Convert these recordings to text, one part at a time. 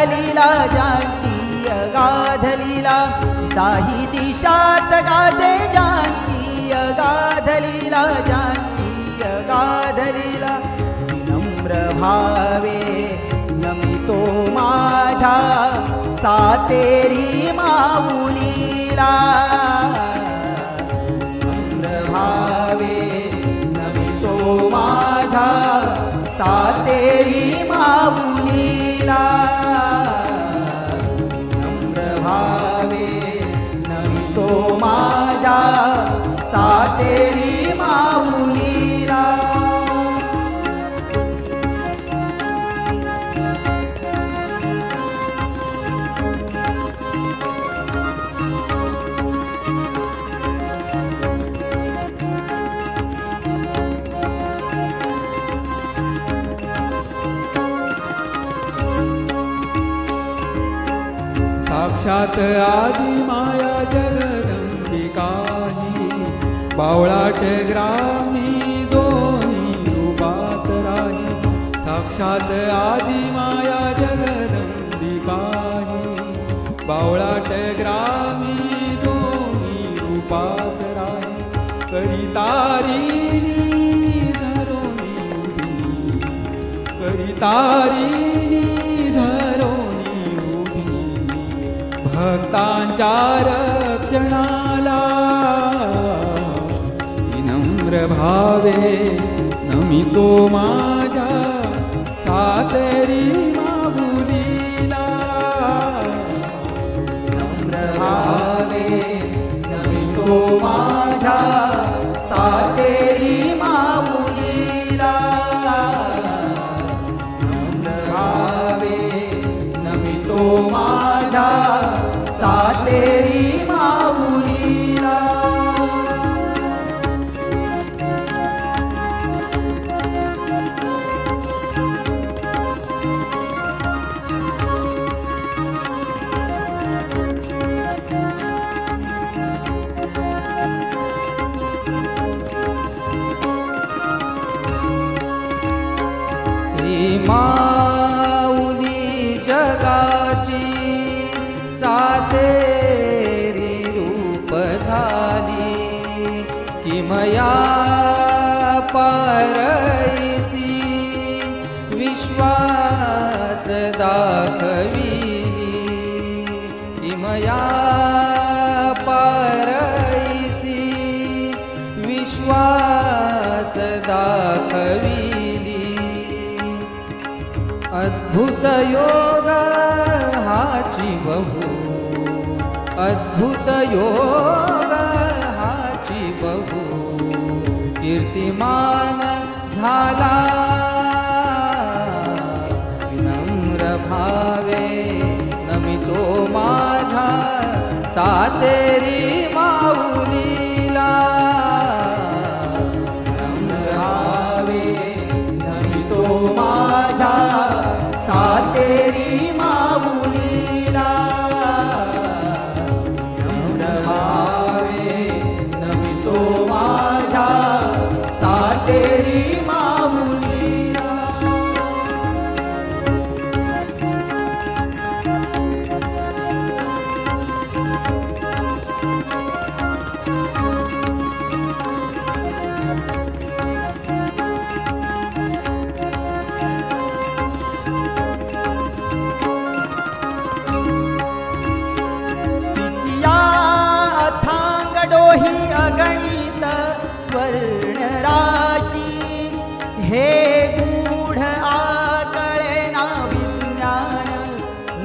अगाधलीला ज्यांची अगाधलीला. दाही दिशात गाजे ज्यांची अगाधलीला ज्यांची अगाधलीला. विनम्र भावे नमितो माझा सातेरी माऊलीला. विनम्र भावे नमितो माझा सातेरी माऊलीला. साक्षात आदि माया जगदंबिकाही बावळाट ग्रामी दोन्ही रूपात राही. साक्षात आदि माया जगदंबिकाही बावळाट ग्रामी दोन्ही रूपात राही. करितारिणी धरोनी करितारी भक्तांच्या रक्षणाला विनम्र भावे नमितो माझ्या सातरी जगाची सातेरी रूप झाली किमया पारैसी विश्वास दाखविली किमया पारैसी विश्वास दाखविली. अद्भुत अद्भुत योग हाची बहु कीर्तिमान झाला. विनम्र भावे नमितो माझा. सातेरी मा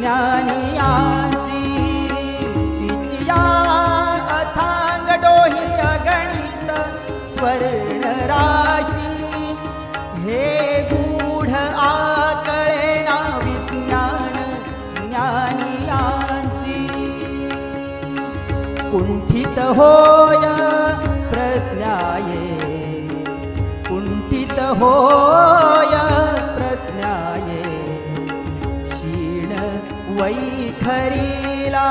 ज्ञानियासी तिचिया अथांग डोही अगणित स्वर्ण राशी हे गूढ आकळे ना विज्ञान ज्ञानियांसी कुंठित होय प्रज्ञाये कुंठित होय वैखरीला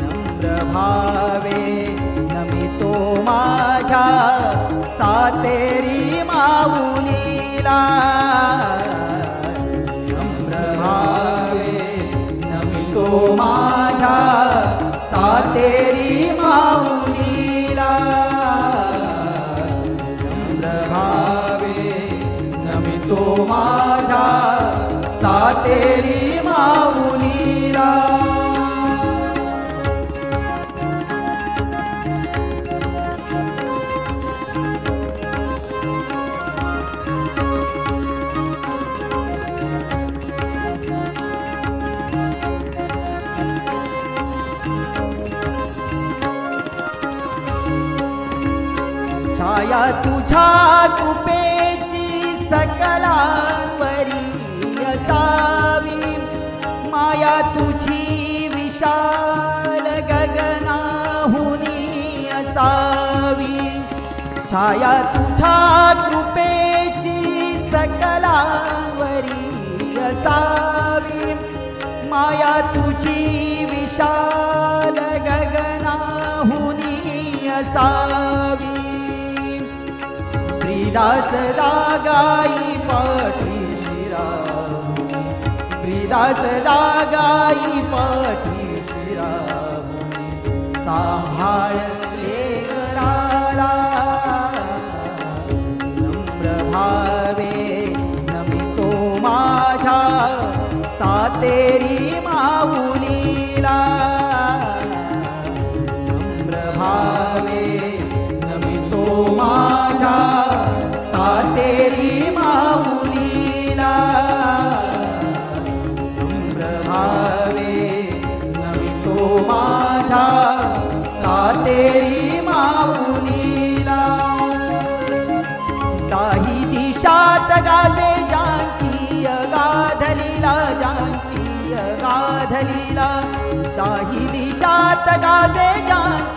नम्रभावे नमितो माझ्या सातेरी माऊलीला नम्रभावे नमितो माझ्या सातेरी माऊ सातेरी माऊलीरा छाया तुझा तुझ्या तुपे तुझी विशाल गगनाहुनी असावी. छाया तुझ्या कृपेची सकलावरी असावी. माया तुझी विशाल गगनाहुनी असावी. ब्रीदास दागाई पाठी दास दागाई पाठी शिरावणी सांभाळ कराला नम्र भावे नमितो माझ्या सातेरी जानची गाधलीला दाही दिशात गाजे जान.